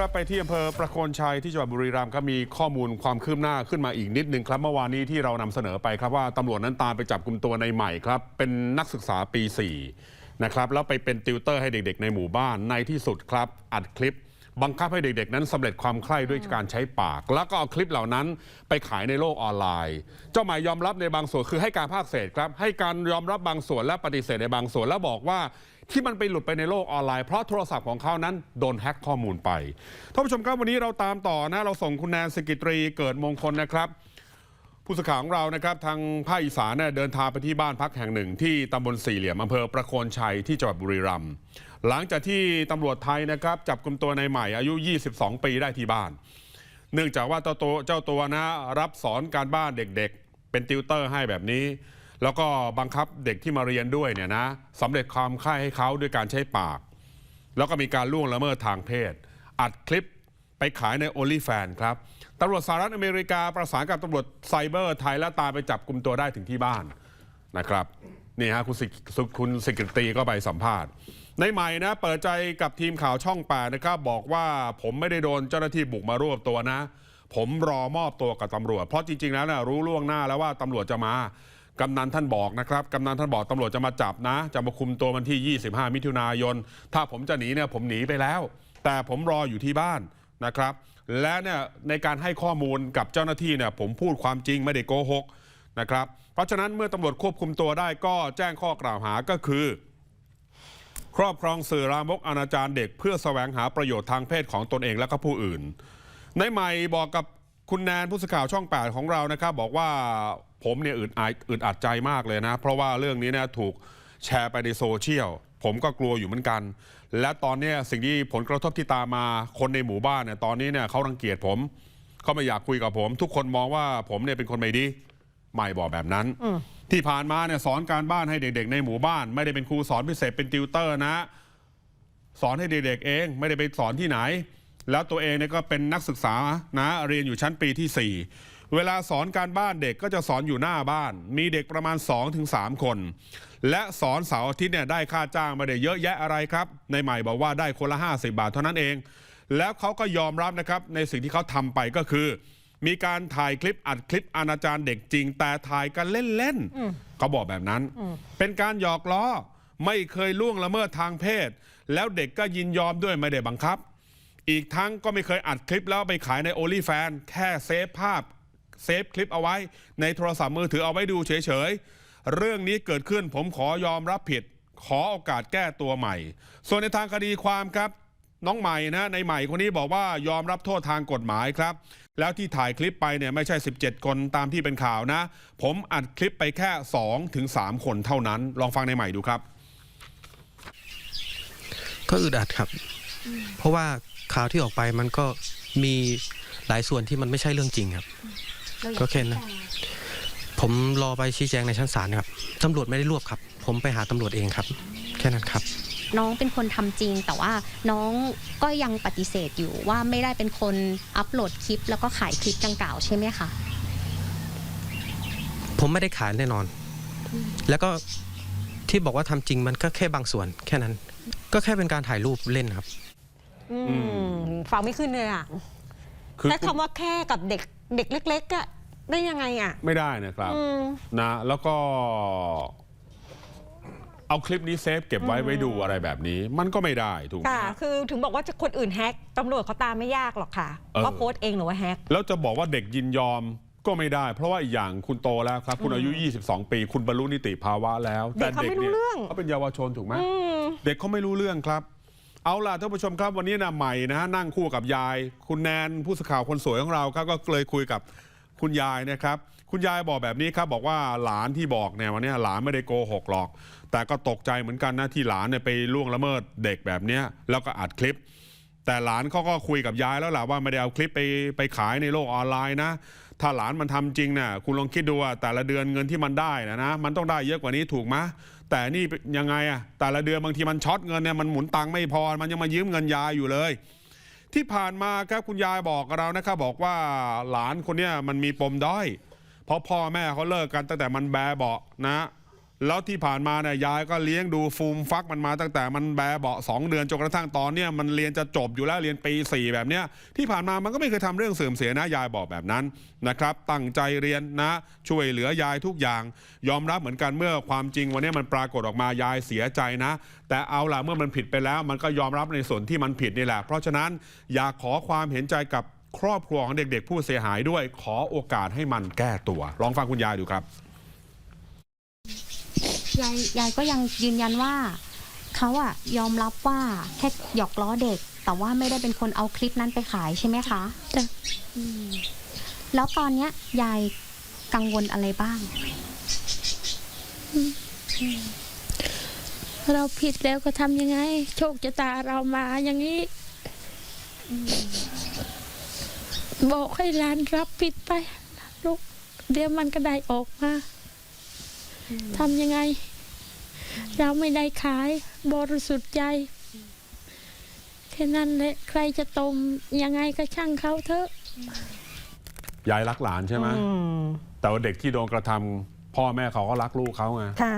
ครับไปที่อำเภอประโคนชัยที่จังหวัดบุรีรัมย์ครับมีข้อมูลความคืบหน้าขึ้นมาอีกนิดหนึ่งครับเมื่อวานนี้ที่เรานำเสนอไปครับว่าตำรวจนั้นตามไปจับกลุ่มตัวในใหม่ครับ เป็นนักศึกษาปี4นะครับแล้วไปเป็นติวเตอร์ให้เด็กๆในหมู่บ้านในที่สุดครับ อัดคลิป บังคับให้เด็กๆ นั้นสำเร็จความใคร่ด้วยการใช้ปาก แล้วก็เอาคลิปเหล่านั้นไปขายในโลกออนไลน์ เจ้าหมายยอมรับในบางส่วนคือให้การภาคเศษครับ ให้การยอมรับบางส่วนและปฏิเสธในบางส่วนแล้วบอกว่าที่มันไปหลุดไปในโลกออนไลน์เพราะโทรศัพท์ของเขานั้นโดนแฮ็กข้อมูลไปท่านผู้ชมครับวันนี้เราตามต่อนะเราส่งคุณแนนสกิตรีเกิดมงคลนะครับผู้สื่อข่าวของเรานะครับทางภาคอีสานเนี่ยเดินทางไปที่บ้านพักแห่งหนึ่ง ที่ตำบลสี่เหลี่ยมอำเภอประโคนชัยที่จังหวัดบุรีรัมย์ หลังจากที่ตำรวจไทยนะครับจับกลุ่มตัวในใหม่อายุ 22 ปีได้ที่บ้าน เนื่องจากว่าเจ้าตัวเจ้าตัวนะรับสอนการบ้านเด็กๆ เป็นติวเตอร์ให้แบบนี้ แล้วก็บังคับเด็กที่มาเรียนด้วยเนี่ยนะสำเร็จความใคร่ให้เขาด้วยการใช้ปาก แล้วก็มีการล่วงละเมิดทางเพศ อัดคลิปไปขายใน o n l y f a n ครับตำรวจสหรัฐอเมริกาประสานกับตำรวจไซเบอร์ไทยและตามไปจับกลุ่มตัวได้ถึงที่บ้านนะครับ นี่ฮะคุณสิคุณสิกิตีก็ไปสัมภาษณ์ ในใหม่นะเปิดใจกับทีมข่าวช่องแปดนะครับบอกว่าผมไม่ได้โดนเจ้าหน้าที่บุกมารวบตัวนะ ผมรอมอบตัวกับตำรวจ เพราะจริง ๆ แล้วนะรู้ล่วงหน้าแล้วว่าตำรวจจะมากำนันท่านบอกนะครับกำนันท่านบอกตำรวจจะมาจับนะ จะมาคุมตัววันที่ 25 มิถุนายน ถ้าผมจะหนีเนี่ยผมหนีไปแล้ว แต่ผมรออยู่ที่บ้านนะครับ และเนี่ยในการให้ข้อมูลกับเจ้าหน้าที่เนี่ยผมพูดความจริงไม่ได้โกหก นะครับ เพราะฉะนั้นเมื่อตำรวจควบคุมตัวได้ก็แจ้งข้อกล่าวหาก็คือ ครอบครองสื่อรามกอนาจารเด็ก เพื่อแสวงหาประโยชน์ทางเพศของตนเองและก็ผู้อื่น ในใหม่บอกกับคุณแนนผู้สื่อข่าวช่อง 8 ของเรานะครับ บอกว่าผมเนี่ยอึดอัดอึดอัดใจมากเลยนะ เพราะว่าเรื่องนี้เนี่ยถูกแชร์ไปในโซเชียลผมก็กลัวอยู่เหมือนกัน และตอนนี้สิ่งที่ผลกระทบที่ตามมาคนในหมู่บ้านเนี่ยตอนนี้เนี่ยเขารังเกียจผมเขาไม่อยากคุยกับผม ทุกคนมองว่าผมเนี่ยเป็นคนไม่ดี ใหม่บอกแบบนั้น ที่ผ่านมาเนี่ยสอนการบ้านให้เด็ก ๆ ในหมู่บ้าน ไม่ได้เป็นครูสอนพิเศษเป็นติวเตอร์นะ สอนให้เด็กๆเอง ไม่ได้ไปสอนที่ไหน แล้วตัวเองเนี่ยก็เป็นนักศึกษานะเรียนอยู่ชั้นปีที่ 4 เวลาสอนการบ้านเด็กก็จะสอนอยู่หน้าบ้าน มีเด็กประมาณ 2-3 คน และสอนเสาร์อาทิตย์เนี่ยได้ค่าจ้างไมาได้เยอะแยะอะไรครับ ในใหม่บอกว่าได้คนละ 50 บาทเท่านั้นเอง แล้วเขาก็ยอมรับนะครับในสิ่งที่เขาทำไปก็คือ มีการถ่ายคลิปอัดคลิปอนาจารเด็กจริง แต่ถ่ายกันเล่นๆเขาบอกแบบนั้น เป็นการหยอกล้อไม่เคยล่วงละเมิดทางเพศ แล้วเด็กก็ยินยอมด้วยไม่ได้บังคับ อีกทั้งก็ไม่เคยอัดคลิปแล้วไปขายใน o อ l y f a n แค่เซฟภาพเซฟคลิปเอาไว้ ในโทรศัพท์มือถือเอาไว้ดูเฉยๆ เรื่องนี้เกิดขึ้นผมขอยอมรับผิด ขอโอกาสแก้ตัวใหม่ ส่วนในทางคดีความครับ น้องใหม่นะในใหม่คนนี้บอกว่ายอมรับโทษทางกฎหมายครับ แล้วที่ถ่ายคลิปไปเนี่ยไม่ใช่ 17 คนตามที่เป็นข่าวนะ ผมอัดคลิปไปแค่2ถึง3คนเท่านั้น ลองฟังในใหม่ดูครับ ก็อึดอัดครับ เพราะว่าข่าวที่ออกไปมันก็มีหลายส่วนที่มันไม่ใช่เรื่องจริงครับ ก็แค่นั้นผมรอไปชี้แจงในชั้นศาลครับตำรวจไม่ได้รวบครับ ผมไปหาตำรวจเองครับ แค่นั้นครับ น้องเป็นคนทำจริง แต่ว่าน้องก็ยังปฏิเสธอยู่ว่าไม่ได้เป็นคนอัปโหลดคลิป แล้วก็ขายคลิปดังกล่าวใช่ไหมคะผมไม่ได้ขายแน่นอน แล้วก็ที่บอกว่าทำจริงมันก็แค่บางส่วน แค่นั้น ก็แค่เป็นการถ่ายรูปเล่นครับ อืมฟังไม่ขึ้นเลยอะคือแล้วคำว่าแค่กับเด็กเด็กเล็กๆอะได้ยังไงอะ ไม่ได้นะครับอืมนะแล้วก็ เอาคลิปนี้เซฟเก็บไว้ไว้ดูอะไรแบบนี้ มันก็ไม่ได้ถูกไหมค่ะคือถึงบอกว่าจะคนอื่นแฮกตำรวจเขาตามไม่ยากหรอกค่ะเออว่าโพสต์เองหรือว่าแฮก แล้วจะบอกว่าเด็กยินยอมก็ไม่ได้ เพราะว่าอีกอย่างคุณโตแล้วครับ คุณอายุ 22 ปี คุณบรรลุนิติภาวะแล้ว เด็กเขาไม่รู้นี่ยเรื่อง เขาเป็นเยาวชนถูกไหมอืมเด็กเขาไม่รู้เรื่องครับ เอาล่ะท่านผู้ชมครับวันนี้นะใหม่นะนั่งคู่กับยาย คุณแนนผู้สื่อข่าวคนสวยของเราครับก็เลยคุยกับคุณยายนะครับ คุณยายบอกแบบนี้ครับบอกว่าหลานที่บอกเนี่ยวันนี้หลานไม่ได้โกหกหรอก แต่ก็ตกใจเหมือนกันนะที่หลานเนี่ยไปล่วงละเมิดเด็กแบบเนี้ยแล้วก็อัดคลิป แต่หลานเขาก็คุยกับยายแล้วล่ะว่าไม่ได้เอาคลิปไปไปขายในโลกออนไลน์นะ ถ้าหลานมันทำจริงนะ่ะคุณลองคิดดูว่าแต่ละเดือนเงินที่มันได้นะนะมันต้องได้เยอะกว่านี้ถูกไหมแต่นี่ยังไงอะแต่ละเดือนบางทีมันช็อตเงินเนี่ยมันหมุนตังค์ไม่พอมันยังมายืมเงินยายอยู่เลยที่ผ่านมาครับคุณยายบอกเรานะครับบอกว่าหลานคนเนี้ยมันมีปมด้อย เพราะพ่อแม่เขาเลิกกันตั้งแต่มันแบเบาะนะ แล้วที่ผ่านมาเนี่ยยายก็เลี้ยงดูฟูมฟักมันมาตั้งแต่มันแบเบาะสองเดือนจนกระทั่งตอนเนี้ยมันเรียนจะจบอยู่แล้วเรียนปีสี่แบบเนี้ยที่ผ่านมามันก็ไม่เคยทำเรื่องเสื่อมเสียนะยายบอกแบบนั้นนะครับ ตั้งใจเรียนนะ ช่วยเหลือยายทุกอย่าง ยอมรับเหมือนกันเมื่อความจริงวันนี้มันปรากฏออกมายายเสียใจนะ แต่เอาล่ะเมื่อมันผิดไปแล้ว มันก็ยอมรับในส่วนที่มันผิดนี่แหละ เพราะฉะนั้นอยากขอความเห็นใจกับ ครอบครัวของเด็กๆ ผู้เสียหายด้วยขอโอกาสให้มันแก้ตัว ลองฟังคุณยายดูครับ ยายยายก็ยังยืนยันว่าเขาอะยอมรับว่าแค่หยอกล้อเด็ก แต่ว่าไม่ได้เป็นคนเอาคลิปนั้นไปขายใช่ไหมคะจ้ะอืมแล้วตอนเนี้ยยายกังวลอะไรบ้าง เราผิดแล้วก็ทำยังไง โชคชะตาเรามาอย่างนี้ บอกให้หลานรับผิดไปลูกเดี๋ยวมันก็ได้ออกมาทำยังไง เราไม่ได้ขาย บริสุทธิ์ใจแค่นั้นแหละใครจะตมยังไงก็ช่างเขาเถอะยายรักหลานใช่ไหมอืมแต่ว่าเด็กที่โดนกระทำพ่อแม่เขาก็รักลูกเขาไงค่ะ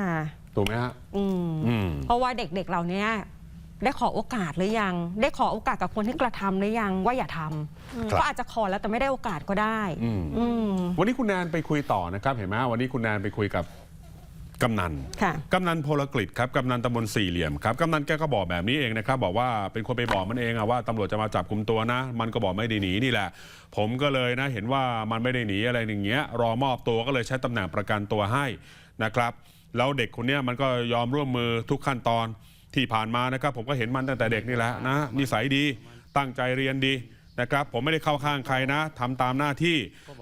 ถูกไหมฮะอืมอืมเพราะว่าเด็กๆเราเนี้ย ได้ขอโอกาสหรือยัง ได้ขอโอกาสกับคนที่กระทำหรือยังว่าอย่าทำครับก็อาจจะขอแล้วแต่ไม่ได้โอกาสก็ได้อืมอืมวันนี้คุณแนนไปคุยต่อนะครับ เห็นไหมวันนี้คุณแนนไปคุยกับกำนัน ค่ะ กำนันพลกฤษครับ กำนันตำบลสี่เหลี่ยมครับ กำนันแกก็บอกแบบนี้เองนะครับ บอกว่าเป็นคนไปบอกมันเองอะว่าตำรวจจะมาจับกลุ่มตัวนะ มันก็บอกไม่ได้หนีนี่แหละ ผมก็เลยนะเห็นว่ามันไม่ได้หนีอะไรอย่างเงี้ย รอมอบตัวก็เลยใช้ตำแหน่งประกันตัวให้นะครับ แล้วเด็กคนเนี้ยมันก็ยอมร่วมมือทุกขั้นตอน ที่ผ่านมานะครับผมก็เห็นมันตั้งแต่เด็กนี่แหละนะนิสัยดีตั้งใจเรียนดีนะครับผมไม่ได้เข้าข้างใครนะทำตามหน้าที่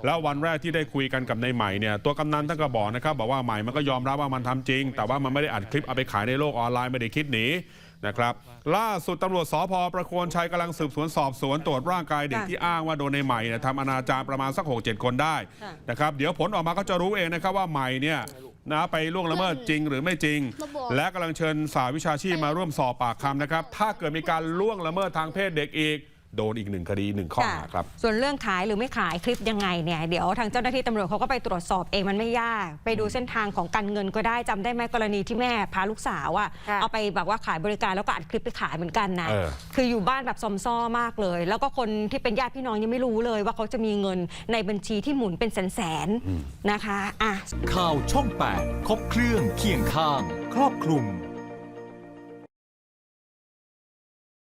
แล้ววันแรกที่ได้คุยกันกับในใหม่เนี่ยตัวกำนันท่านก็บอกนะครับบอกว่าใหม่มันก็ยอมรับว่ามันทำจริง แต่ว่ามันไม่ได้อัดคลิปเอาไปขายในโลกออนไลน์ไม่ได้คิดหนีนะครับล่าสุดตำรวจสพประโคนชัยกำลังสืบสวนสอบสวนตรวจร่างกายเด็กค่ะที่อ้างว่าโดนในใหม่เนี่ยทำอนาจารประมาณสัก6 7คนได้ค่ะนะครับเดี๋ยวผลออกมาก็จะรู้เองนะครับว่าใหม่เนี่ย นะไปล่วงละเมิดจริงหรือไม่จริง และกำลังเชิญสาวิชาชีพมาร่วมสอบปากคำนะครับ ถ้าเกิดมีการล่วงละเมิดทางเพศเด็กอีก โดนอีกหนึ่งคดีหนึ่งข้อหาครับ ส่วนเรื่องขายหรือไม่ขายคลิปยังไงเนี่ยเดี๋ยวทางเจ้าหน้าที่ตำรวจเขาก็ไปตรวจสอบเองมันไม่ยาก ไปดูเส้นทางของการเงินก็ได้จำได้ไหมกรณีที่แม่พาลูกสาวอะค่ะเอาไปแบบว่าขายบริการแล้วก็อัดคลิปไปขายเหมือนกันนะเออคืออยู่บ้านแบบซอมซ่อมากเลย แล้วก็คนที่เป็นญาติพี่น้องยังไม่รู้เลย ว่าเขาจะมีเงินในบัญชีที่หมุนเป็นแสนๆนะคะอะข่าวช่อง 8 ครบเครื่องเคียงข้าง ครอบคลุม